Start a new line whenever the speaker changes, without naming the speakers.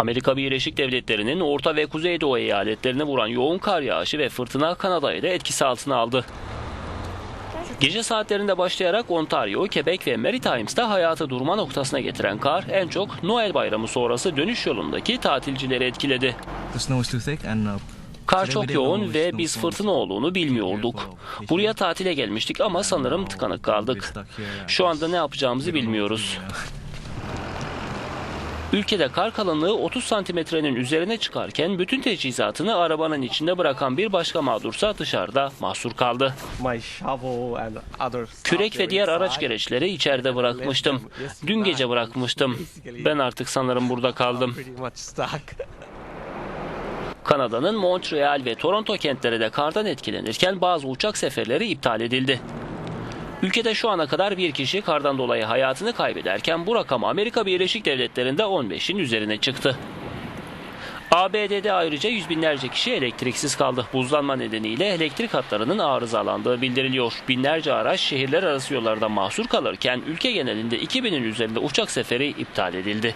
Amerika Birleşik Devletleri'nin Orta ve Kuzeydoğu eyaletlerini vuran yoğun kar yağışı ve fırtına Kanada'yı da etkisi altına aldı. Gece saatlerinde başlayarak Ontario, Quebec ve Maritimes'ta hayatı durma noktasına getiren kar en çok Noel Bayramı sonrası dönüş yolundaki tatilcileri etkiledi.
Uh,
Kar çok yoğun ve biz fırtına olduğunu bilmiyorduk. Buraya tatile gelmiştik ama sanırım tıkanık kaldık. Şu anda ne yapacağımızı bilmiyoruz. Ülkede kar kalınlığı 30 santimetrenin üzerine çıkarken bütün teçhizatını arabanın içinde bırakan bir başka mağdursa dışarıda mahsur kaldı. Kürek ve diğer araç gereçleri içeride bırakmıştım. Dün gece bırakmıştım. Ben artık sanırım burada kaldım. Kanada'nın Montreal ve Toronto kentleri de kardan etkilenirken bazı uçak seferleri iptal edildi. Ülkede şu ana kadar bir kişi kardan dolayı hayatını kaybederken bu rakam Amerika Birleşik Devletleri'nde 15'in üzerine çıktı. ABD'de ayrıca yüz binlerce kişi elektriksiz kaldı. Buzlanma nedeniyle elektrik hatlarının arızalandığı bildiriliyor. Binlerce araç şehirler arası yollarda mahsur kalırken ülke genelinde 2000'in üzerinde uçak seferi iptal edildi.